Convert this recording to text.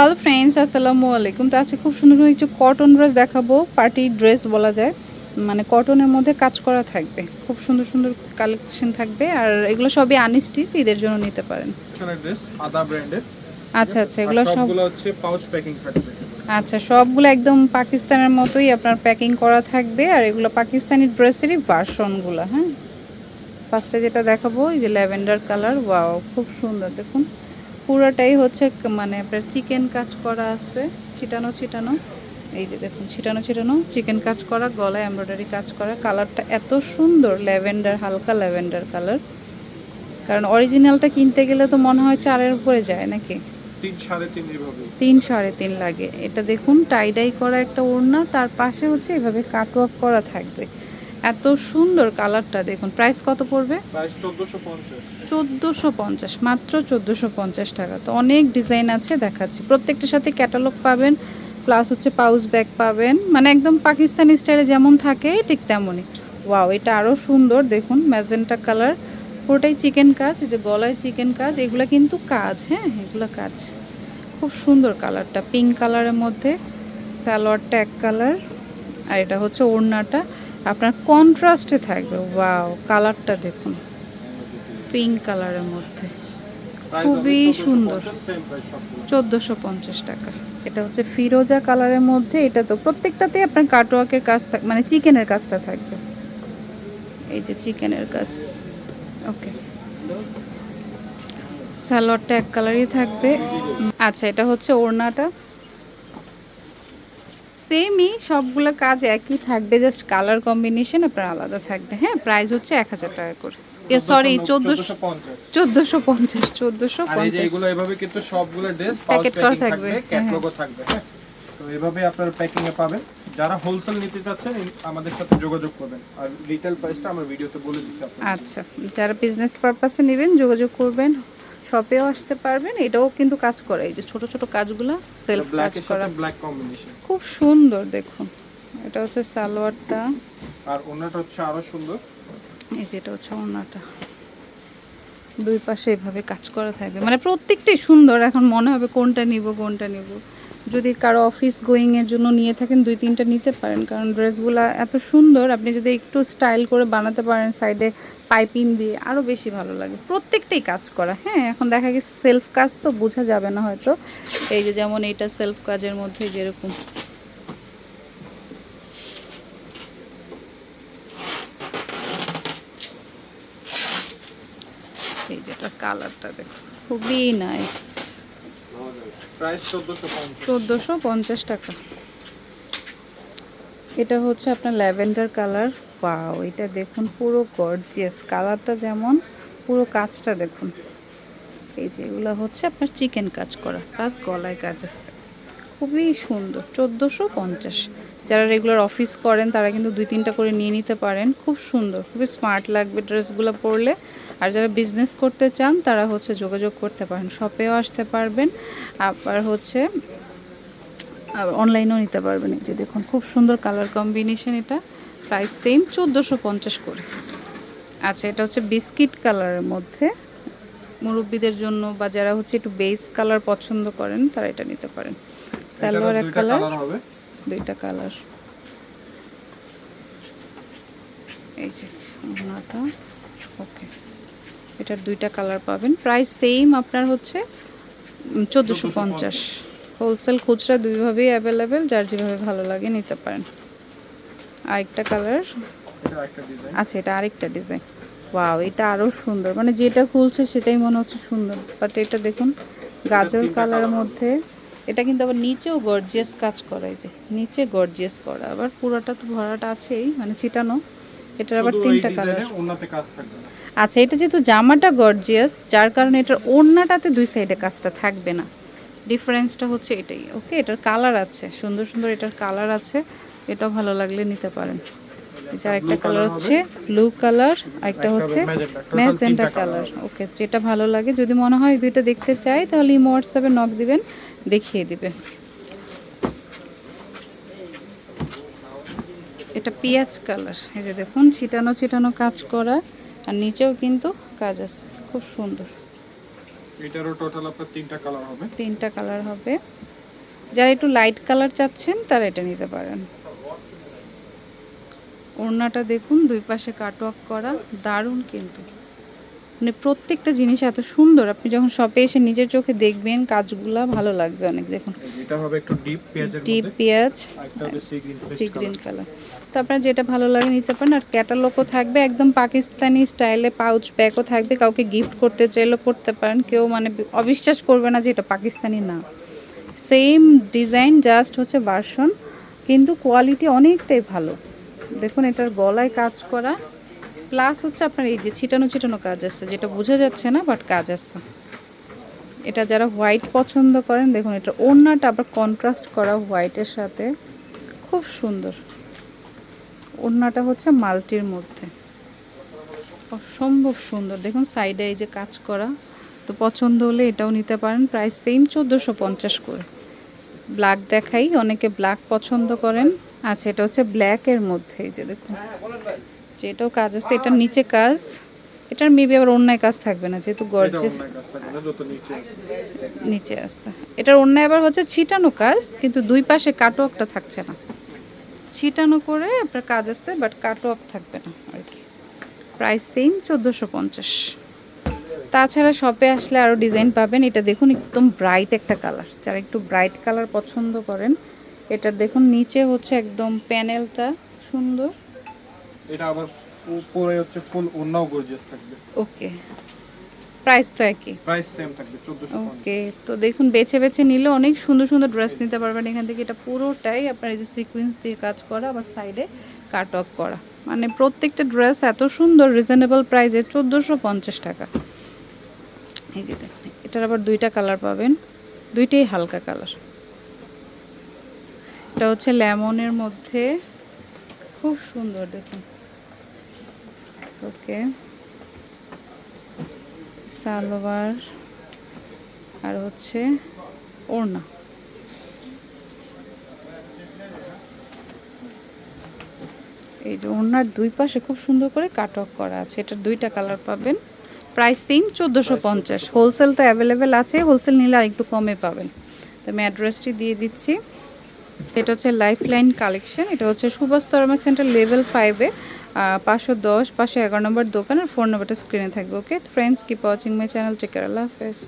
Hello friends আসসালামু আলাইকুম। তো আজকে খুব সুন্দর সুন্দর কিছু কটন ড্রেস দেখাবো পার্টি ড্রেস বলা যায়। মানে কটনের মধ্যে কাজ করা থাকবে। খুব সুন্দর সুন্দর কালেকশন থাকবে। আর এগুলো সবই আনস্টিচ ঈদের জন্য নিতে পারেন। আচ্ছা আচ্ছা এগুলো সবগুলো হচ্ছে পাউচ প্যাকিং থাকবে আচ্ছা সবগুলো একদম পাকিস্তানের মতোই আপনার প্যাকিং করা থাকবে। আর এগুলো পাকিস্তানি ড্রেসেরই ভার্সনগুলো হ্যাঁ? ফার্স্টে যেটা দেখাবো এই যে ল্যাভেন্ডার কালার ওয়াও খুব সুন্দর দেখুন। পুরোটাই হচ্ছে মানে আপনার চিকেন কাজ করা আছে ছিটানো ছিটানো। এই যে দেখুন ছিটানো ছিটানো চিকেন কাজ করা গলায় এমব্রয়ডারি কাজ করা। কালারটা এত সুন্দর ল্যাভেন্ডার হালকা ল্যাভেন্ডার কালার কারণ অরিজিনালটা কিনতে গেলে তো মনে হয় চারের উপরে যায় নাকি? তিন সাড়ে তিন লাগে। এটা দেখুন টাইডাই করা একটা ওড়না তার পাশে হচ্ছে এভাবে কাটওয়ার্ক করা থাকবে। এত সুন্দর কালারটা দেখুন। প্রাইস কত পড়বে? চোদ্দোশো পঞ্চাশ। মাত্র চোদ্দোশো পঞ্চাশ টাকা। তো অনেক ডিজাইন আছে দেখাচ্ছি। প্রত্যেকটার সাথে ক্যাটালগ পাবেন প্লাস হচ্ছে পাউচ ব্যাগ পাবেন। মানে একদম পাকিস্তানি স্টাইলে যেমন থাকে ঠিক তেমনই। ওয়াও এটা আরও সুন্দর দেখুন ম্যাজেন্টা কালার পুরোটাই চিকেন কাজ এই যে গলায় চিকেন কাজ এগুলো কিন্তু কাজ হ্যাঁ এগুলো কাজ। খুব সুন্দর কালারটা পিঙ্ক কালারের মধ্যে সালোয়ারটা এক কালার আর এটা হচ্ছে ওড়নাটা। আপনার কন্ট্রাস্টে থাকবে। ওয়াও কালারটা দেখুন। পিঙ্ক কালারের মধ্যে। খুবই সুন্দর। চোদ্দোশো পঞ্চাশ টাকা। এটা হচ্ছে ফিরোজা কালারের মধ্যে। এটা তো প্রত্যেকটাতেই আপনার কাটওয়ার্কের কাজ থাক মানে চিকেনের কাজটা থাকবে। এই যে চিকেনের কাজ। ওকে স্যালোয়ারটা এক কালারই থাকবে। আচ্ছা এটা হচ্ছে ওড়নাটা। সেমই সবগুলো কাজ একই থাকবে জাস্ট কালার কম্বিনেশন আপনার আলাদা থাকবে। হ্যাঁ প্রাইস হচ্ছে এক হাজার টাকা করে। সরি চোদ্দোশো পঞ্চাশ। চোদ্দোশো পঞ্চাশ চোদ্দোশো আর এই যে পঞ্চাশ। এগুলো এভাবে কিন্তু সবগুলো ড্রেস পাউচ করা থাকবে, থাকবে হ্যাঁ, ক্যাটালগও থাকবে হ্যাঁ। তো এভাবে আপনার প্যাকিং এ পাবেন। যারা হোলসেল নিতে চাচ্ছেন আমাদের সাথে যোগাযোগ করবেন। আর রিটেল প্রাইসটা আমার ভিডিওতে বলে দিচ্ছি আচ্ছা যারা বিজনেস পারপাসে নেবেন যোগাযোগ করবেন। শপেও আসতে পারবেন এটাও কিন্তু কাজ করে। এই যে ছোট ছোট কাজগুলো সেলফ কাজ করা সাথে ব্ল্যাক কম্বিনেশন খুব সুন্দর দেখুন। এটা হচ্ছে সালোয়ারটা। আর ওনাটা হচ্ছে আরও সুন্দর। এই যে এটা হচ্ছে ওনাটা। দুই পাশে এভাবে কাজ করা থাকবে। মানে প্রত্যেকটাই সুন্দর এখন মনে হবে কোনটা নিব কোনটা নিব। যদি কারও অফিস গোয়িং এর জন্য নিয়ে থাকেন, দুই তিনটা নিতে পারেন। কারণ ড্রেসগুলো এত সুন্দর, আপনি যদি একটু স্টাইল করে বানাতে পারেন সাইডে পাইপিং দিয়ে আরও বেশি ভালো লাগে। প্রত্যেকটাই কাজ করা হ্যাঁ এখন দেখা গেছে সেলফ কাজ তো বোঝা যাবে না হয়তো। এই যে যেমন এটা সেলফ কাজের মধ্যে যেরকম। এই যেটা কালারটা দেখো, খুবই নাইস চোদ্দোশো পঞ্চাশ। টাকা। এটা হচ্ছে আপনার ল্যাভেন্ডার কালার। পাও এটা দেখুন পুরো গর্জিয়াস। কালারটা যেমন, পুরো কাজটা দেখুন। এই যে এগুলো হচ্ছে আপনার চিকেন কাজ করা, প্লাস গলায় কাজ আছে। খুবই সুন্দর, চোদ্দোশো পঞ্চাশ। যারা রেগুলার অফিস করেন তারা কিন্তু দুই তিনটা করে নিয়ে নিতে পারেন। খুব সুন্দর খুবই স্মার্ট লাগবে ড্রেসগুলো পরলে। আর যারা বিজনেস করতে চান তারা হচ্ছে যোগাযোগ করতে পারেন। শপেও আসতে পারবেন আবার হচ্ছে অনলাইনেও নিতে পারবেন। এই যে দেখুন খুব সুন্দর কালার কম্বিনেশন এটা। প্রাইস সেম চোদ্দোশো পঞ্চাশ করে। আচ্ছা এটা হচ্ছে বিস্কিট কালারের মধ্যে। মুরব্বীদের জন্য বা যারা হচ্ছে একটু বেস কালার পছন্দ করেন তারা এটা নিতে পারেন। সালোয়ার এক কালার কালার হবে। দুইটা কালার। এই যে ওনাটা ওকে। এটার দুইটা কালার পাবেন। প্রাইস সেম আপনার হচ্ছে চোদ্দোশো পঞ্চাশ। হোলসেল খুচরা দুইভাবেই অ্যাভেলেবেল যার যেভাবে ভালো লাগে নিতে পারেন। আরেকটা কালার। এটা একটা ডিজাইন আচ্ছা এটা আরেকটা ডিজাইন ওয়াও এটা আরও সুন্দর। মানে যেটা খুলছে সেটাই মনে হচ্ছে সুন্দর। বাট এটা দেখুন গাজর কালারের মধ্যে এটা কিন্তু আবার নিচেও গর্জিয়াস কাজ করা এই যে নিচে গর্জিয়াস করা। আবার পুরোটা তো ভরাটা আছেই মানে চিটানো এটার আবার তিনটা কালার ওনাতে কাজ থাকবে আচ্ছা এটা যেহেতু জামাটা গর্জিয়াস যার কারণে এটার ওড়নাটাতে দুই সাইডে কাজটা থাকবে না। ডিফারেন্সটা হচ্ছে এটাই। ওকে এটার কালার আছে। সুন্দর সুন্দর এটার কালার আছে। এটাও ভালো লাগলে নিতে পারেন। এটার একটা কালার হচ্ছে ব্লু কালার একটা একটা হচ্ছে ম্যাজেন্টা কালার ওকে যেটা ভালো লাগে যদি মনে হয় দুইটা দেখতে চাই তাহলে ইমো হোয়াটসঅ্যাপে নক দিবেন। দেখিয়ে দিবে। এটা পেঁয়াজ কালার। এই যে দেখুন ছিটানো ছিটানো কাজ করা আর নিচেও কিন্তু কাজ আছে। খুব সুন্দর। এটারও টোটাল আপনার তিনটা কালার হবে। তিনটা কালার হবে। যারা একটু লাইট কালার চাচ্ছেন তারা এটা নিতে পারেন। ওড়নাটা দেখুন দুই পাশে কাটওয়ার্ক করা। দারুণ কিন্তু। মানে প্রত্যেকটা জিনিস এত সুন্দর। আপনি যখন শপে এসে নিজের চোখে দেখবেন কাজগুলা ভালো লাগবে অনেক দেখুন। এটা হবে একটু ডিপ পেঁয়াজের ডিপ পেঁয়াজ সি গ্রিন কালার তো আপনার যেটা ভালো লাগে নিতে পারেন আর ক্যাটালগও থাকবে একদম পাকিস্তানি স্টাইলে পাউচ ব্যাগও থাকবে কাউকে গিফট করতে চাইলেও করতে পারেন। কেউ মানে অবিশ্বাস করবে না যে এটা পাকিস্তানি না। সেম ডিজাইন জাস্ট হচ্ছে ভার্সন কিন্তু কোয়ালিটি অনেকটাই ভালো। দেখুন এটার গলায় কাজ করা। প্লাস হচ্ছে আপনার এই যে ছিটানো ছিটানো কাজ আছে, যেটা বোঝা যাচ্ছে না বাট কাজ আছে। এটা যারা হোয়াইট পছন্দ করেন, দেখুন, এটা ওড়নাটা আবার কন্ট্রাস্ট করা হোয়াইটের সাথে খুব সুন্দর। ওড়নাটা হচ্ছে মাল্টির মধ্যে। অসম্ভব সুন্দর। দেখুন সাইডে এই যে কাজ করা, তো পছন্দ হলে এটাও নিতে পারেন। প্রায় সেম চোদ্দোশো পঞ্চাশ করে। ব্ল্যাক দেখাই, অনেকে ব্ল্যাক পছন্দ করেন। আচ্ছা এটা হচ্ছে ব্ল্যাকের মধ্যে, এই যে দেখুন। যে এটাও কাজ আছে এটার নিচে কাজ এটার মেবি আবার অন্যায় কাজ থাকবে না যেহেতু গর্জেস। নিচে নিচে আসছে এটার অন্যায় আবার হচ্ছে ছিটানো কাজ কিন্তু দুই পাশে কাটওয়ার্কটা থাকছে না। ছিটানো করে আপনার কাজ আছে বাট কাটওয়ার্ক থাকবে না আর কি। প্রাইস সেম চোদ্দোশো পঞ্চাশ। তাছাড়া শপে আসলে আরও ডিজাইন পাবেন। এটা দেখুন একদম ব্রাইট একটা কালার যারা একটু ব্রাইট কালার পছন্দ করেন এটার দেখুন নিচে হচ্ছে একদম প্যানেলটা সুন্দর। এটা আবার পু- পরে হচ্ছে ফুল অন্যও গর্জিয়াস থাকবে। ওকে। প্রাইস তো একই। প্রাইস সেম থাকবে 1450 ওকে তো দেখুন বেছে বেছে নিলে অনেক সুন্দর সুন্দর ড্রেস নিতে পারবেন এখান থেকে। এটা পুরোটাই আপনার এই যে সিকোয়েন্স দিয়ে কাজ করা আবার সাইডে কাট অফ করা। মানে প্রত্যেকটা ড্রেস এত সুন্দর রিজনেবল প্রাইসে চোদ্দোশো পঞ্চাশ টাকা। এই যে দেখুন এটার আবার দুইটা কালার পাবেন। দুইটাই হালকা কালার এটা হচ্ছে লেমনের মধ্যে। খুব সুন্দর দেখুন। ওকে। সালোয়ার আর হচ্ছে ওড়না। এই যে ওড়নার দুই পাশে খুব সুন্দর করে কাট অফ করা আছে। এটার দুইটা কালার পাবেন। প্রাইস সেম চোদ্দোশো পঞ্চাশ। হোলসেল তো অ্যাভেলেবেল আছে। হোলসেল নিলে আর একটু কমে পাবেন। তো আমি অ্যাড্রেসটি দিয়ে দিচ্ছি। এটা হচ্ছে লাইফ লাইন কালেকশন এটা হচ্ছে সুভাষ তরমা সেন্টার লেভেল ফাইভে পাঁচশো দশ, পাঁচশো এগারো নম্বর দোকান আর ফোন নাম্বারটা স্ক্রিনে থাকবে okay friends keep watching my channel check আল্লাহ হাফেজ।